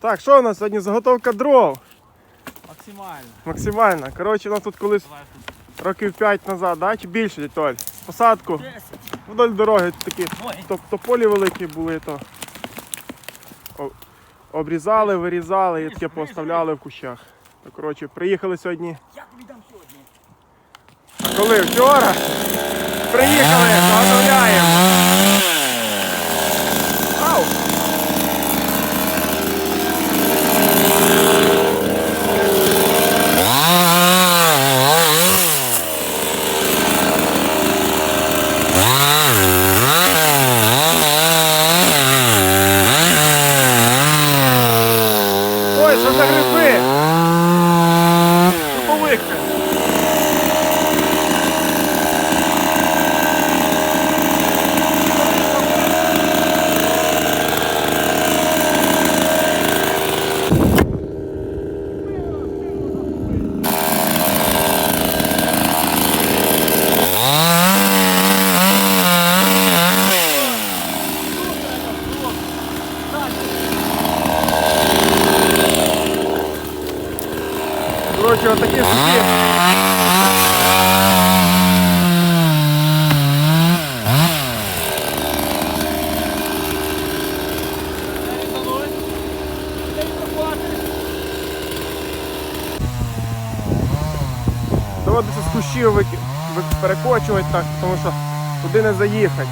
Так, що у нас сьогодні? Заготовка дров. Максимально. Максимальна. Коротше, у нас тут колись Давай років 5 назад, да? чи більше, дядь Толь? Посадку вдоль дороги такі то, то полі великі були, то обрізали, вирізали і таке поставляли в кущах. То, коротше, приїхали сьогодні. Я тобі дам сьогодні. А коли? Вчора? Приїхали, заготовляємо. Коротше, отакі сухі. Доводиться з кущів перекочувати так, тому що туди не заїхати.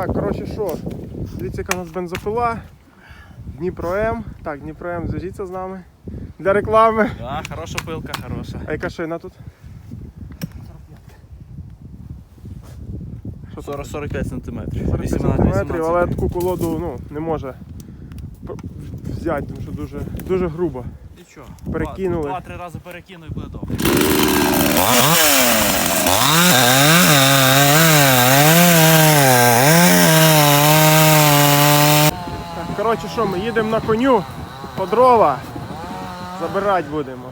Так, коротше, що? Дивіться, яка у нас бензопила. Дніпро М. Так, Дніпро М, зв'яжіться з нами. Для реклами. Да, хороша пилка, хороша. А яка шина тут? 40-45 сантиметрів. 45 сантиметрів, але таку колоду ну, не може взяти, тому що дуже, дуже грубо. Нічого. перекинули. Два-три рази перекину і буде добре. Так, коротше, що ми їдемо на коню по дрова. Забирати будемо.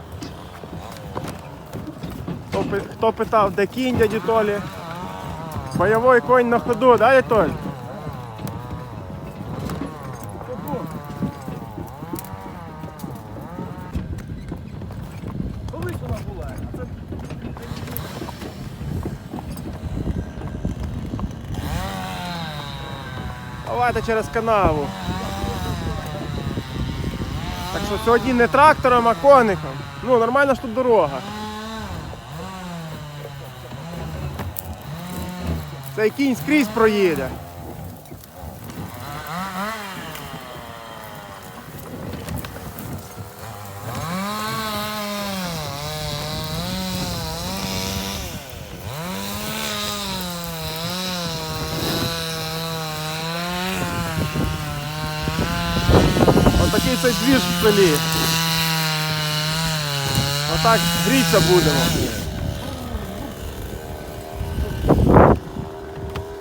Хто, хто питав, де кінь дяді Толі? Бойовий конь на ходу, да, дядь Толь? Колись вона була. Давайте через канаву. Що сьогодні не трактором, а коником. Ну, нормальна ж тут дорога. Цей кінь скрізь проїде. Цей двіж в селі. Отак гріться будемо.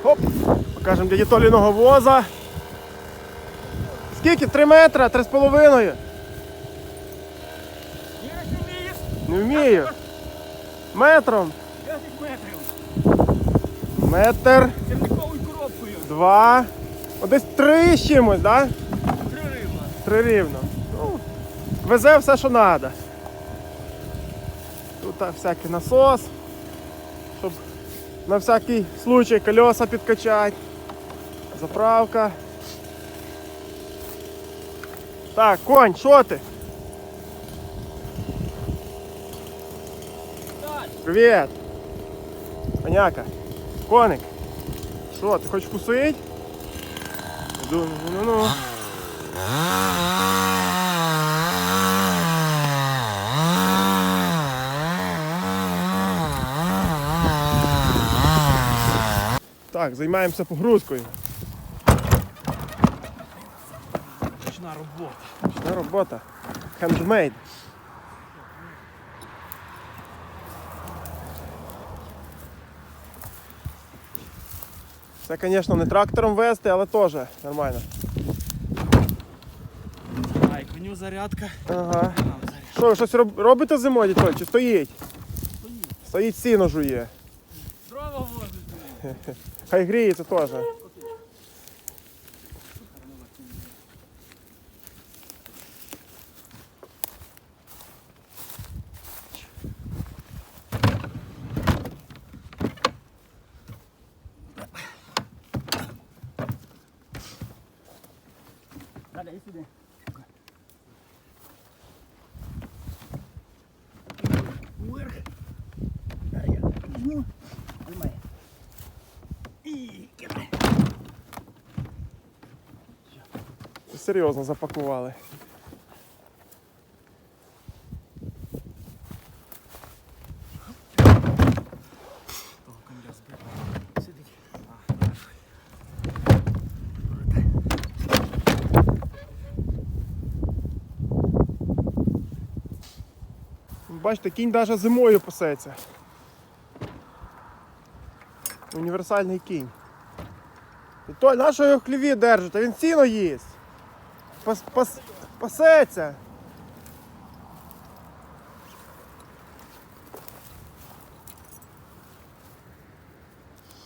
Хоп! Покажемо дяді Толіного воза. Скільки? Три метри? Три з половиною? Не вмію. Метром. 10 метрів. Метр, два. О, десь три з чимось, так? Да? Три рівно. Ну, везе все, що треба. Тут всякий насос, щоб на всякий случай колеса підкачати. Заправка. Так, конь, що ти? Привіт! Коняка, коник. Що, ти хочеш кусить? Іду, ну ну ну. Так, займаємося погрузкою. Ручна робота. Ручна робота. Handmade. Це, звісно, не трактором вести, але теж нормально. Зарядка. Ага. Що, ви щось роб- робите зимою, дітоль, чи стоїть? Стоїть. Стоїть сіно жує. Дрова возить. Хай гріється теж. Далі, і сюди. Вверх. А я візьму. Немає. І кидай. Це серйозно запакували. Бачите, кінь навіть зимою пасеться. Універсальний кінь. І той, на що його хліві держите? Він сіно їсть. Пас, пас, пасеться.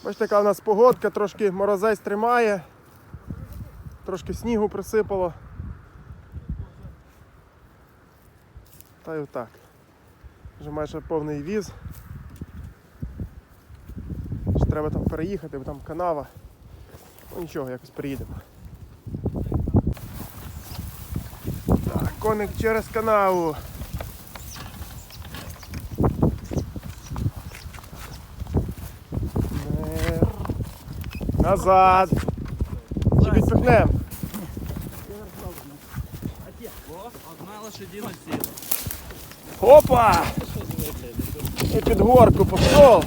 Бачите, яка у нас погодка, трошки морозець тримає, трошки снігу присипало. Та й отак. Вже майже повний віз. Ще треба там переїхати, бо там канава. Ну нічого, якось переїдемо. Так, коник через канаву. Назад. Чи підпихнем? А ті. О, одна лошадіна сіла. Опа! І під горку пішов.